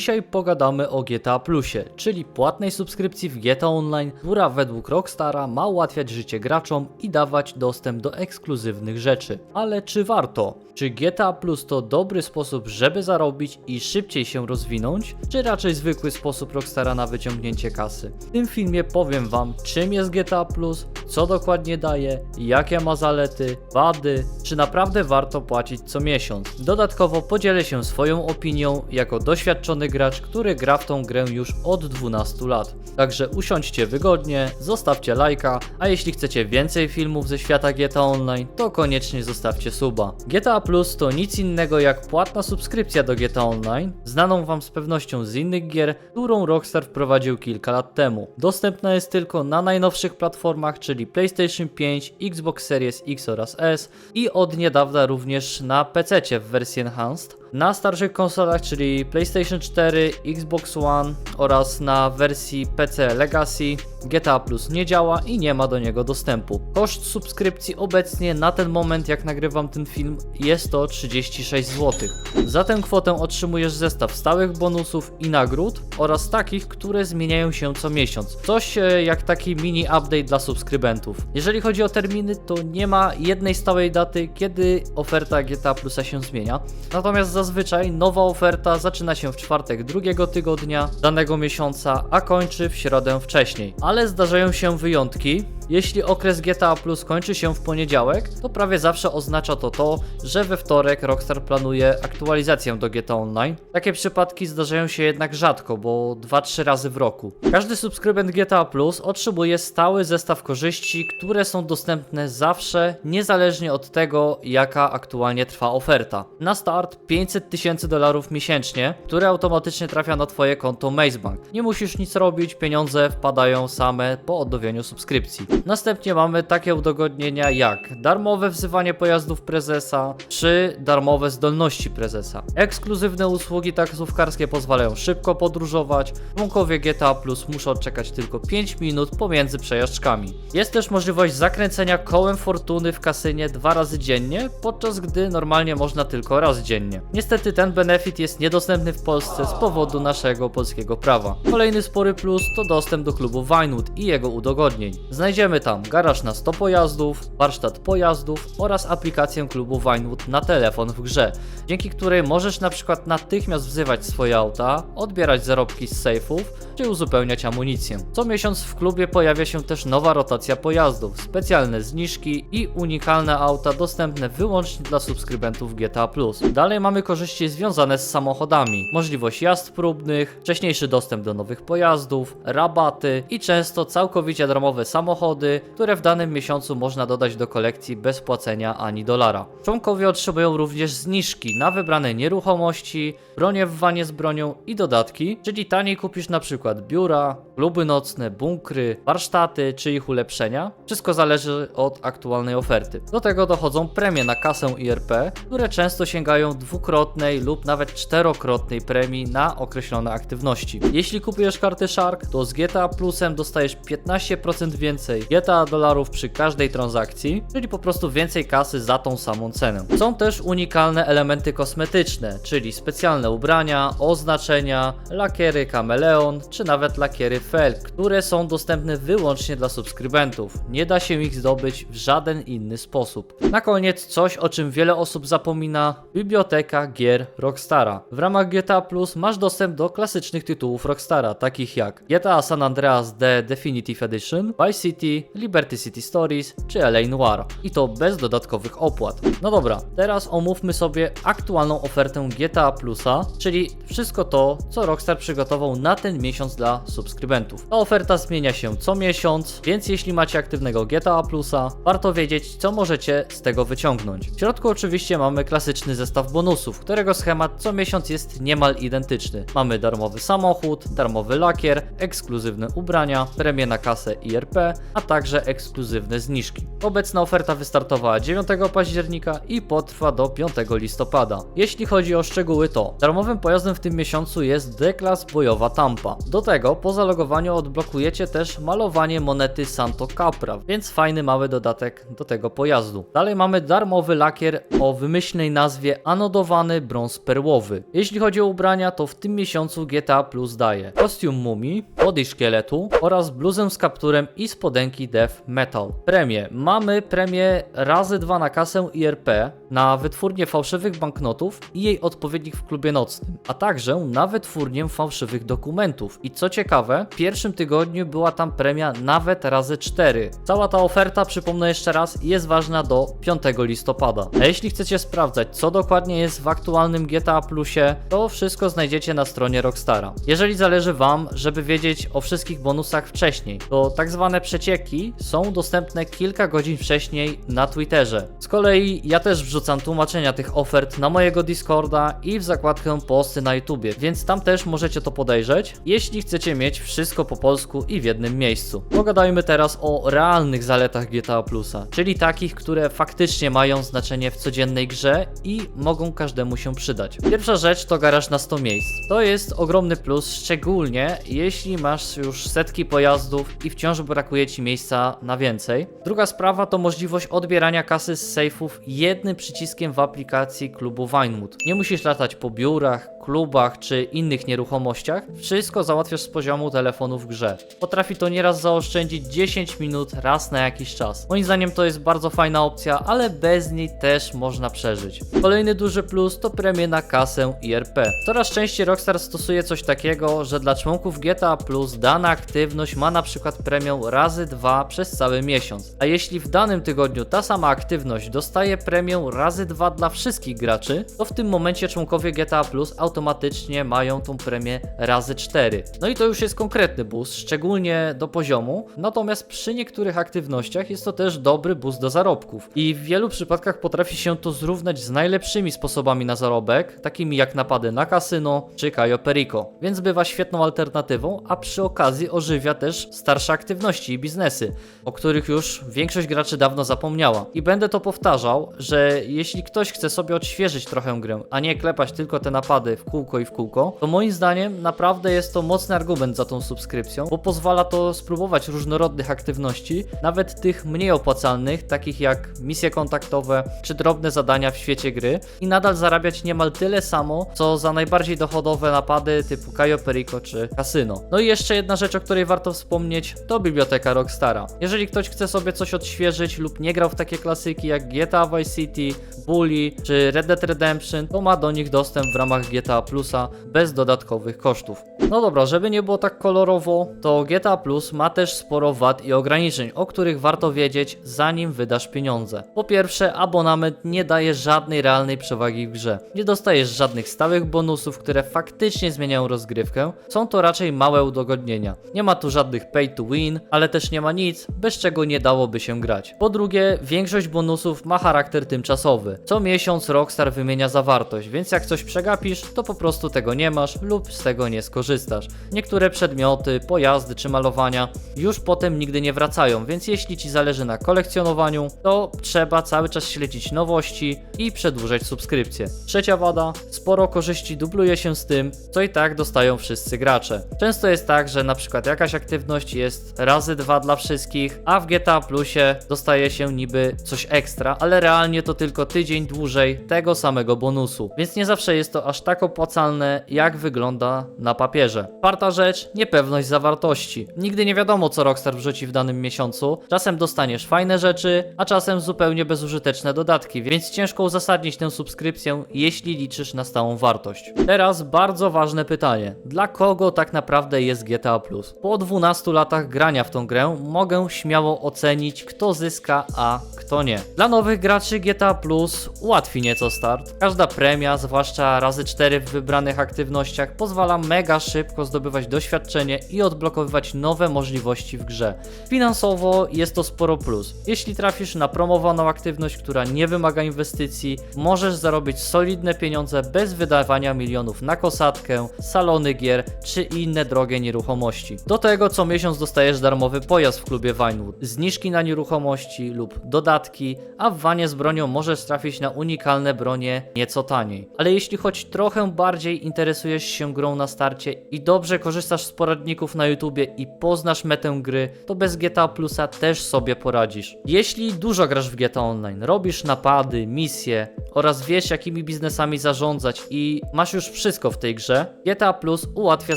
Dzisiaj pogadamy o GTA Plusie, czyli płatnej subskrypcji w GTA Online, która według Rockstara ma ułatwiać życie graczom i dawać dostęp do ekskluzywnych rzeczy. Ale czy warto? Czy GTA Plus to dobry sposób, żeby zarobić i szybciej się rozwinąć, czy raczej zwykły sposób Rockstara na wyciągnięcie kasy? W tym filmie powiem wam, czym jest GTA Plus, co dokładnie daje, jakie ma zalety, wady, czy naprawdę warto płacić co miesiąc. Dodatkowo podzielę się swoją opinią jako doświadczony gracz, który gra w tą grę już od 12 lat. Także usiądźcie wygodnie, zostawcie lajka, a jeśli chcecie więcej filmów ze świata GTA Online, to koniecznie zostawcie suba. GTA Plus to nic innego jak płatna subskrypcja do GTA Online, znaną wam z pewnością z innych gier, którą Rockstar wprowadził kilka lat temu. Dostępna jest tylko na najnowszych platformach, czyli PlayStation 5, Xbox Series X oraz S i od niedawna również na PC w wersji Enhanced. Na starszych konsolach, czyli PlayStation 4, Xbox One oraz na wersji PC Legacy GTA Plus nie działa i nie ma do niego dostępu. Koszt subskrypcji obecnie na ten moment jak nagrywam ten film jest to 36 zł. Za tę kwotę otrzymujesz zestaw stałych bonusów i nagród oraz takich, które zmieniają się co miesiąc. Coś jak taki mini update dla subskrybentów. Jeżeli chodzi o terminy, to nie ma jednej stałej daty, kiedy oferta GTA Plusa się zmienia. Natomiast zazwyczaj nowa oferta zaczyna się w czwartek drugiego tygodnia danego miesiąca, a kończy w środę wcześniej. Ale zdarzają się wyjątki. Jeśli okres GTA Plus kończy się w poniedziałek, to prawie zawsze oznacza to to, że we wtorek Rockstar planuje aktualizację do GTA Online. Takie przypadki zdarzają się jednak rzadko, bo 2-3 razy w roku. Każdy subskrybent GTA Plus otrzymuje stały zestaw korzyści, które są dostępne zawsze, niezależnie od tego, jaka aktualnie trwa oferta. Na start 500 tysięcy dolarów miesięcznie, które automatycznie trafia na Twoje konto Mazebank. Nie musisz nic robić, pieniądze wpadają same po odnowieniu subskrypcji. Następnie mamy takie udogodnienia jak darmowe wzywanie pojazdów prezesa, czy darmowe zdolności prezesa. Ekskluzywne usługi taksówkarskie pozwalają szybko podróżować. Członkowie GTA Plus muszą czekać tylko 5 minut pomiędzy przejażdżkami. Jest też możliwość zakręcenia kołem fortuny w kasynie dwa razy dziennie, podczas gdy normalnie można tylko raz dziennie. Niestety ten benefit jest niedostępny w Polsce z powodu naszego polskiego prawa. Kolejny spory plus to dostęp do klubu Vinewood i jego udogodnień. Znajdziemy tam garaż na 100 pojazdów, warsztat pojazdów oraz aplikację klubu Vinewood na telefon w grze, dzięki której możesz na przykład natychmiast wzywać swoje auta, odbierać zarobki z sejfów czy uzupełniać amunicję. Co miesiąc w klubie pojawia się też nowa rotacja pojazdów, specjalne zniżki i unikalne auta dostępne wyłącznie dla subskrybentów GTA+. Dalej mamy korzyści związane z samochodami, możliwość jazd próbnych, wcześniejszy dostęp do nowych pojazdów, rabaty i często całkowicie darmowe samochody, które w danym miesiącu można dodać do kolekcji bez płacenia ani dolara. Członkowie otrzymują również zniżki na wybrane nieruchomości, bronie w wanie z bronią i dodatki, czyli taniej kupisz na przykład biura, kluby nocne, bunkry, warsztaty czy ich ulepszenia. Wszystko zależy od aktualnej oferty. Do tego dochodzą premie na kasę IRP, które często sięgają dwukrotnej lub nawet czterokrotnej premii na określone aktywności. Jeśli kupujesz karty Shark, to z GTA Plusem dostajesz 15% więcej GTA dolarów przy każdej transakcji, czyli po prostu więcej kasy za tą samą cenę. Są też unikalne elementy kosmetyczne, czyli specjalne ubrania, oznaczenia, lakiery kameleon, czy nawet lakiery które są dostępne wyłącznie dla subskrybentów. Nie da się ich zdobyć w żaden inny sposób. Na koniec coś, o czym wiele osób zapomina, biblioteka gier Rockstara. W ramach GTA Plus masz dostęp do klasycznych tytułów Rockstara, takich jak GTA San Andreas The Definitive Edition, Vice City, Liberty City Stories czy LA Noir. I to bez dodatkowych opłat. No dobra, teraz omówmy sobie aktualną ofertę GTA Plusa, czyli wszystko to, co Rockstar przygotował na ten miesiąc dla subskrybentów. Ta oferta zmienia się co miesiąc, więc jeśli macie aktywnego GTA Plusa, warto wiedzieć, co możecie z tego wyciągnąć. W środku oczywiście mamy klasyczny zestaw bonusów, którego schemat co miesiąc jest niemal identyczny. Mamy darmowy samochód, darmowy lakier, ekskluzywne ubrania, premie na kasę IRP, a także ekskluzywne zniżki. Obecna oferta wystartowała 9 października i potrwa do 5 listopada. Jeśli chodzi o szczegóły to darmowym pojazdem w tym miesiącu jest D-Class bojowa Tampa. Do tego po zalogowaniu odblokujecie też malowanie monety Santo Capra, więc fajny mały dodatek do tego pojazdu. Dalej mamy darmowy lakier o wymyślnej nazwie anodowany brąz perłowy. Jeśli chodzi o ubrania, to w tym miesiącu GTA Plus daje kostium mumii, body szkieletu oraz bluzę z kapturem i spodenki Death Metal. Premie. Mamy premię razy dwa na kasę IRP, na wytwórnię fałszywych banknotów i jej odpowiednik w klubie nocnym, a także na wytwórnię fałszywych dokumentów. I co ciekawe, pierwszym tygodniu była tam premia nawet razy 4. Cała ta oferta, przypomnę jeszcze raz, jest ważna do 5 listopada. A jeśli chcecie sprawdzać, co dokładnie jest w aktualnym GTA Plusie, to wszystko znajdziecie na stronie Rockstara. Jeżeli zależy Wam, żeby wiedzieć o wszystkich bonusach wcześniej, to tak zwane przecieki są dostępne kilka godzin wcześniej na Twitterze. Z kolei ja też wrzucam tłumaczenia tych ofert na mojego Discorda i w zakładkę posty na YouTubie, więc tam też możecie to podejrzeć, jeśli chcecie mieć wszystko po polsku i w jednym miejscu. Pogadajmy teraz o realnych zaletach GTA Plusa, czyli takich, które faktycznie mają znaczenie w codziennej grze i mogą każdemu się przydać. Pierwsza rzecz to garaż na 100 miejsc. To jest ogromny plus, szczególnie jeśli masz już setki pojazdów i wciąż brakuje ci miejsca na więcej. Druga sprawa to możliwość odbierania kasy z sejfów jednym przyciskiem w aplikacji klubu Vinewood. Nie musisz latać po biurach, klubach czy innych nieruchomościach. Wszystko załatwiasz z poziomu telefonu w grze. Potrafi to nieraz zaoszczędzić 10 minut raz na jakiś czas. Moim zdaniem to jest bardzo fajna opcja, ale bez niej też można przeżyć. Kolejny duży plus to premie na kasę IRP. Coraz częściej Rockstar stosuje coś takiego, że dla członków GTA Plus dana aktywność ma na przykład premię razy dwa przez cały miesiąc. A jeśli w danym tygodniu ta sama aktywność dostaje premię razy dwa dla wszystkich graczy, to w tym momencie członkowie GTA Plus automatycznie mają tą premię razy 4. No i to już jest konkretny boost, szczególnie do poziomu, natomiast przy niektórych aktywnościach jest to też dobry boost do zarobków. I w wielu przypadkach potrafi się to zrównać z najlepszymi sposobami na zarobek, takimi jak napady na kasyno czy Cayo Perico, więc bywa świetną alternatywą, a przy okazji ożywia też starsze aktywności i biznesy, o których już większość graczy dawno zapomniała. I będę to powtarzał, że jeśli ktoś chce sobie odświeżyć trochę grę, a nie klepać tylko te napady w kółko i w kółko, to moim zdaniem naprawdę jest to mocny argument za tą subskrypcją, bo pozwala to spróbować różnorodnych aktywności, nawet tych mniej opłacalnych, takich jak misje kontaktowe czy drobne zadania w świecie gry i nadal zarabiać niemal tyle samo, co za najbardziej dochodowe napady typu Cayo Perico czy Casino. No i jeszcze jedna rzecz, o której warto wspomnieć, to biblioteka Rockstara. Jeżeli ktoś chce sobie coś odświeżyć lub nie grał w takie klasyki jak GTA Vice City, Bully czy Red Dead Redemption, to ma do nich dostęp w ramach GTA Plusa bez dodatkowych kosztów. No dobra, żeby nie było tak kolorowo, to GTA Plus ma też sporo wad i ograniczeń, o których warto wiedzieć zanim wydasz pieniądze. Po pierwsze, abonament nie daje żadnej realnej przewagi w grze. Nie dostajesz żadnych stałych bonusów, które faktycznie zmieniają rozgrywkę. Są to raczej małe udogodnienia. Nie ma tu żadnych pay to win, ale też nie ma nic, bez czego nie dałoby się grać. Po drugie, większość bonusów ma charakter tymczasowy. Co miesiąc Rockstar wymienia zawartość, więc jak coś przegapisz, to po prostu tego nie masz lub z tego nie skorzystasz. Niektóre przedmioty, pojazdy czy malowania już potem nigdy nie wracają, więc jeśli Ci zależy na kolekcjonowaniu, to trzeba cały czas śledzić nowości i przedłużać subskrypcję. Trzecia wada, sporo korzyści dubluje się z tym, co i tak dostają wszyscy gracze. Często jest tak, że na przykład jakaś aktywność jest razy dwa dla wszystkich, a w GTA Plusie dostaje się niby coś ekstra, ale realnie to tylko tydzień dłużej tego samego bonusu, więc nie zawsze jest to aż tak opłacalne, jak wygląda na papierze. Czwarta rzecz, niepewność zawartości. Nigdy nie wiadomo, co Rockstar wrzuci w danym miesiącu. Czasem dostaniesz fajne rzeczy, a czasem zupełnie bezużyteczne dodatki, więc ciężko uzasadnić tę subskrypcję, jeśli liczysz na stałą wartość. Teraz bardzo ważne pytanie. Dla kogo tak naprawdę jest GTA Plus? Po 12 latach grania w tą grę mogę śmiało ocenić, kto zyska, a kto nie. Dla nowych graczy GTA Plus ułatwi nieco start. Każda premia, zwłaszcza razy 4 w wybranych aktywnościach pozwala mega szybko zdobywać doświadczenie i odblokowywać nowe możliwości w grze. Finansowo jest to sporo plus. Jeśli trafisz na promowaną aktywność, która nie wymaga inwestycji, możesz zarobić solidne pieniądze bez wydawania milionów na kosatkę, salony gier czy inne drogie nieruchomości. Do tego co miesiąc dostajesz darmowy pojazd w klubie Vinewood, zniżki na nieruchomości lub dodatki, a w wanie z bronią możesz trafić na unikalne bronie nieco taniej. Ale jeśli choć trochę bardziej interesujesz się grą na starcie i dobrze korzystasz z poradników na YouTubie i poznasz metę gry, to bez GTA Plusa też sobie poradzisz. Jeśli dużo grasz w GTA Online, robisz napady, misje oraz wiesz jakimi biznesami zarządzać i masz już wszystko w tej grze, GTA Plus ułatwia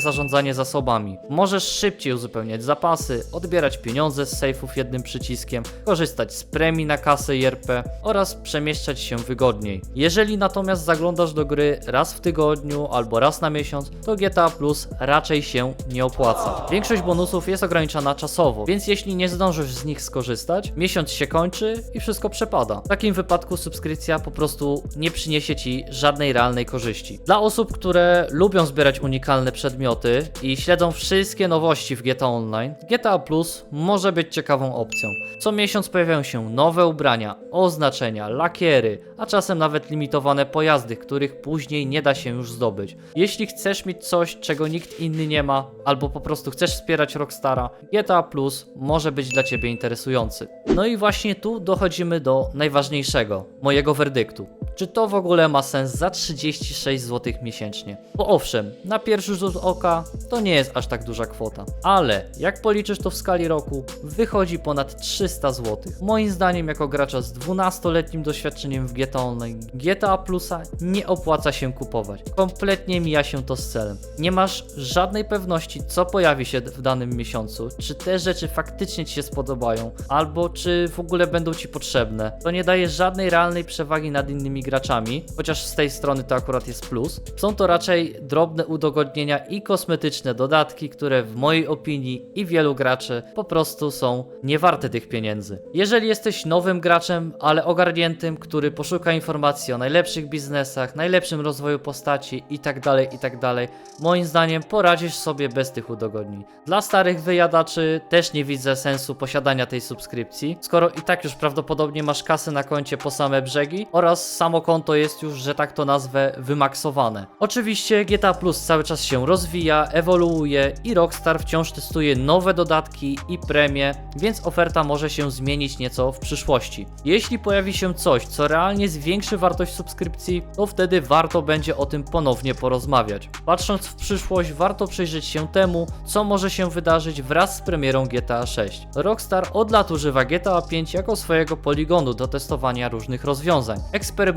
zarządzanie zasobami. Możesz szybciej uzupełniać zapasy, odbierać pieniądze z sejfów jednym przyciskiem, korzystać z premii na kasę i RP oraz przemieszczać się wygodniej. Jeżeli natomiast zaglądasz do gry raz w tygodniu albo raz na miesiąc, to GTA Plus raczej się nie opłaca. Większość bonusów jest ograniczona czasowo, więc jeśli nie zdążysz z nich skorzystać, miesiąc się kończy i wszystko przepada. W takim wypadku subskrypcja po prostu nie przyniesie ci żadnej realnej korzyści. Dla osób, które lubią zbierać unikalne przedmioty i śledzą wszystkie nowości w GTA Online, GTA Plus może być ciekawą opcją. Co miesiąc pojawiają się nowe ubrania, oznaczenia, lakiery, a czasem nawet limitowane pojazdy, których później nie da się już zdobyć. Jeśli chcesz mieć coś, czego nikt inny nie ma, albo po prostu chcesz wspierać Rockstara, GTA Plus może być dla Ciebie interesujący. No i właśnie tu dochodzimy do najważniejszego, mojego werdyktu. Czy to w ogóle ma sens za 36 zł miesięcznie? Bo owszem, na pierwszy rzut oka to nie jest aż tak duża kwota, ale jak policzysz to w skali roku, wychodzi ponad 300 zł. Moim zdaniem, jako gracza z 12-letnim doświadczeniem w GTA Online, GTA Plusa nie opłaca się kupować. Kompletnie mija się to z celem. Nie masz żadnej pewności, co pojawi się w danym miesiącu, czy te rzeczy faktycznie Ci się spodobają, albo czy w ogóle będą Ci potrzebne. To nie daje żadnej realnej przewagi nad innymi graczami, chociaż z tej strony to akurat jest plus. Są to raczej drobne udogodnienia i kosmetyczne dodatki, które w mojej opinii i wielu graczy po prostu są niewarte tych pieniędzy. Jeżeli jesteś nowym graczem, ale ogarniętym, który poszuka informacji o najlepszych biznesach, najlepszym rozwoju postaci itd., itd., moim zdaniem poradzisz sobie bez tych udogodnień. Dla starych wyjadaczy też nie widzę sensu posiadania tej subskrypcji, skoro i tak już prawdopodobnie masz kasę na koncie po same brzegi oraz samo konto jest już, że tak to nazwę, wymaksowane. Oczywiście GTA Plus cały czas się rozwija, ewoluuje i Rockstar wciąż testuje nowe dodatki i premie, więc oferta może się zmienić nieco w przyszłości. Jeśli pojawi się coś, co realnie zwiększy wartość subskrypcji, to wtedy warto będzie o tym ponownie porozmawiać. Patrząc w przyszłość, warto przyjrzeć się temu, co może się wydarzyć wraz z premierą GTA 6. Rockstar od lat używa GTA 5 jako swojego poligonu do testowania różnych rozwiązań.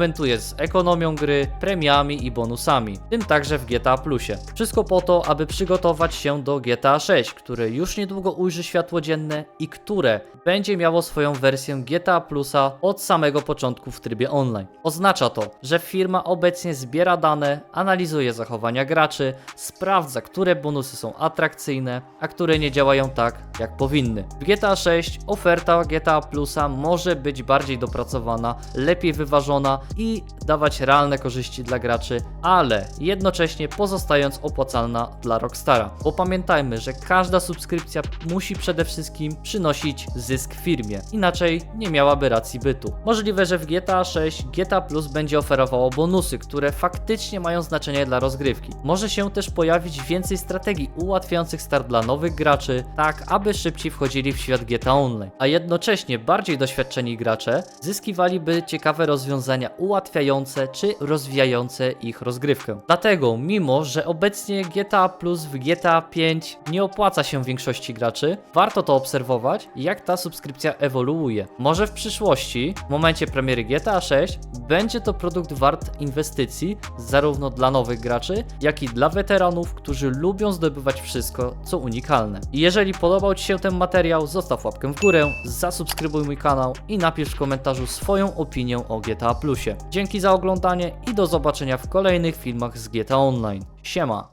Eksperymentuje z ekonomią gry, premiami i bonusami, tym także w GTA Plusie. Wszystko po to, aby przygotować się do GTA 6, które już niedługo ujrzy światło dzienne i które będzie miało swoją wersję GTA Plusa od samego początku w trybie online. Oznacza to, że firma obecnie zbiera dane, analizuje zachowania graczy, sprawdza, które bonusy są atrakcyjne, a które nie działają tak, jak powinny. W GTA 6 oferta GTA Plusa może być bardziej dopracowana, lepiej wyważona i dawać realne korzyści dla graczy, ale jednocześnie pozostając opłacalna dla Rockstara. Bo pamiętajmy, że każda subskrypcja musi przede wszystkim przynosić zysk firmie, inaczej nie miałaby racji bytu. Możliwe, że w GTA 6 GTA Plus będzie oferowało bonusy, które faktycznie mają znaczenie dla rozgrywki. Może się też pojawić więcej strategii ułatwiających start dla nowych graczy, tak aby szybciej wchodzili w świat GTA Online, a jednocześnie bardziej doświadczeni gracze zyskiwaliby ciekawe rozwiązania ułatwiające czy rozwijające ich rozgrywkę. Dlatego, mimo że obecnie GTA Plus w GTA 5 nie opłaca się większości graczy, warto to obserwować, jak ta subskrypcja ewoluuje. Może w przyszłości, w momencie premiery GTA 6, będzie to produkt wart inwestycji zarówno dla nowych graczy, jak i dla weteranów, którzy lubią zdobywać wszystko, co unikalne. I jeżeli podobał Ci się ten materiał, zostaw łapkę w górę, zasubskrybuj mój kanał i napisz w komentarzu swoją opinię o GTA Plusie. Dzięki za oglądanie i do zobaczenia w kolejnych filmach z GTA Online. Siema!